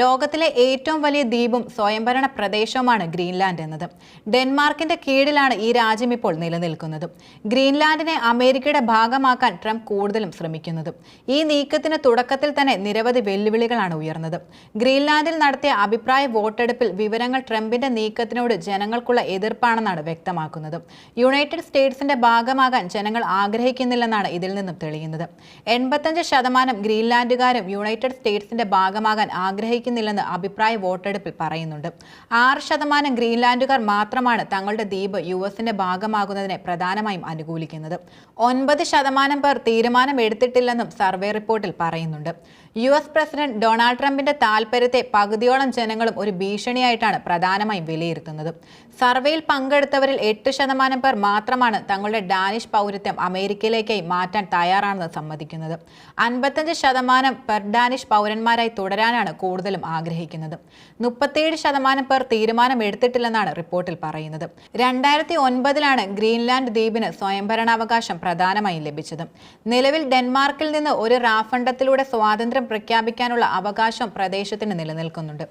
ലോകത്തിലെ ഏറ്റവും വലിയ ദ്വീപും സ്വയംഭരണ പ്രദേശവുമാണ് ഗ്രീൻലാൻഡ് എന്നത്. ഡെൻമാർക്കിന്റെ കീഴിലാണ് ഈ രാജ്യം ഇപ്പോൾ നിലനിൽക്കുന്നത്. ഗ്രീൻലാൻഡിനെ അമേരിക്കയുടെ ഭാഗമാക്കാൻ ട്രംപ് കൂടുതലും ശ്രമിക്കുന്നത്. ഈ നീക്കത്തിന് തുടക്കത്തിൽ തന്നെ നിരവധി വെല്ലുവിളികളാണ് ഉയർന്നത്. ഗ്രീൻലാൻഡിൽ നടത്തിയ അഭിപ്രായ വോട്ടെടുപ്പിൽ വിവരങ്ങൾ ട്രംപിന്റെ നീക്കത്തിനോട് ജനങ്ങൾക്കുള്ള എതിർപ്പാണെന്നാണ് വ്യക്തമാക്കുന്നത്. യുണൈറ്റഡ് സ്റ്റേറ്റ്സിന്റെ ഭാഗമാകാൻ ജനങ്ങൾ ആഗ്രഹിക്കുന്നില്ലെന്നാണ് ഇതിൽ നിന്നും തെളിയുന്നത്. എൺപത്തഞ്ച് ശതമാനം ഗ്രീൻലാൻഡുകാരും യുണൈറ്റഡ് സ്റ്റേറ്റ്സിന്റെ ഭാഗമാകാൻ ആഗ്രഹിക്കുന്നില്ലെന്ന് അഭിപ്രായ വോട്ടെടുപ്പിൽ പറയുന്നുണ്ട്. ആറ് ശതമാനം ഗ്രീൻലാൻഡുകാർ മാത്രമാണ് തങ്ങളുടെ ദ്വീപ് യു എസിന്റെ ഭാഗമാകുന്നതിനെ പ്രധാനമായും അനുകൂലിക്കുന്നത്. ഒൻപത് ശതമാനം പേർ തീരുമാനം എടുത്തിട്ടില്ലെന്നും സർവേ റിപ്പോർട്ടിൽ പറയുന്നുണ്ട്. യു എസ് പ്രസിഡന്റ് ഡൊണാൾഡ് ട്രംപിന്റെ താൽപര്യത്തെ പകുതിയോളം ജനങ്ങളും ഒരു ഭീഷണിയായിട്ടാണ് പ്രധാനമായും വിലയിരുത്തുന്നത്. സർവേയിൽ പങ്കെടുത്തവരിൽ എട്ട് ശതമാനം പേർ മാത്രമാണ് തങ്ങളുടെ ഡാനിഷ് പൗരത്വം അമേരിക്കയിലേക്കായി മാറ്റാൻ തയ്യാറാണെന്ന് സമ്മതിക്കുന്നത്. അൻപത്തഞ്ച് ശതമാനം പെർ ഡാനിഷ് പൗരന്മാരായി തുടരാനാണ് കൂടുതലും ആഗ്രഹിക്കുന്നത്. മുപ്പത്തിയേഴ് ശതമാനം പേർ തീരുമാനം എടുത്തിട്ടില്ലെന്നാണ് റിപ്പോർട്ടിൽ പറയുന്നത്. രണ്ടായിരത്തി ഒൻപതിലാണ് ഗ്രീൻലാൻഡ് ദ്വീപിന് സ്വയംഭരണാവകാശം പ്രധാനമായും ലഭിച്ചത്. നിലവിൽ ഡെൻമാർക്കിൽ നിന്ന് ഒരു റാഫണ്ടത്തിലൂടെ സ്വാതന്ത്ര്യം പ്രഖ്യാപിക്കാനുള്ള അവകാശം പ്രദേശത്തിന് നിലനിൽക്കുന്നുണ്ട്.